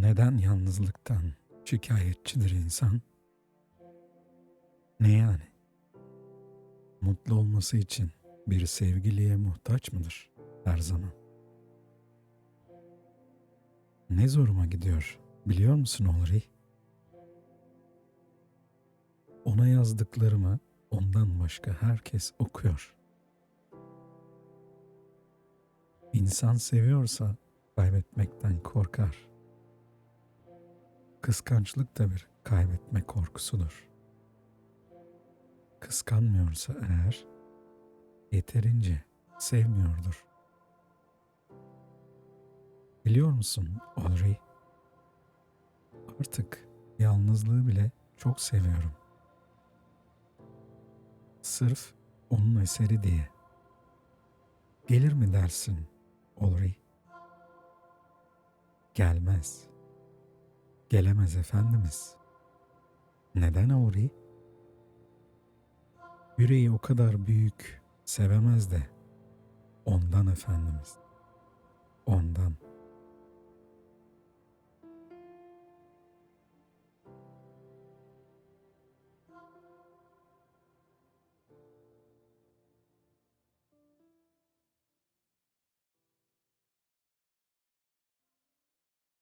Neden yalnızlıktan şikayetçidir insan? Ne yani? Mutlu olması için bir sevgiliye muhtaç mıdır her zaman? Ne zoruma gidiyor biliyor musun Olri? Ona yazdıklarımı ondan başka herkes okuyor. İnsan seviyorsa kaybetmekten korkar. Kıskançlık da bir kaybetme korkusudur. Kıskanmıyorsa eğer yeterince sevmiyordur. Biliyor musun Audrey? Artık yalnızlığı bile çok seviyorum. Sırf onun eseri diye. Gelir mi dersin Audrey? Gelmez. Gelemez efendimiz. Neden Audrey? Yüreği o kadar büyük, sevemez de ondan efendimiz. Ondan.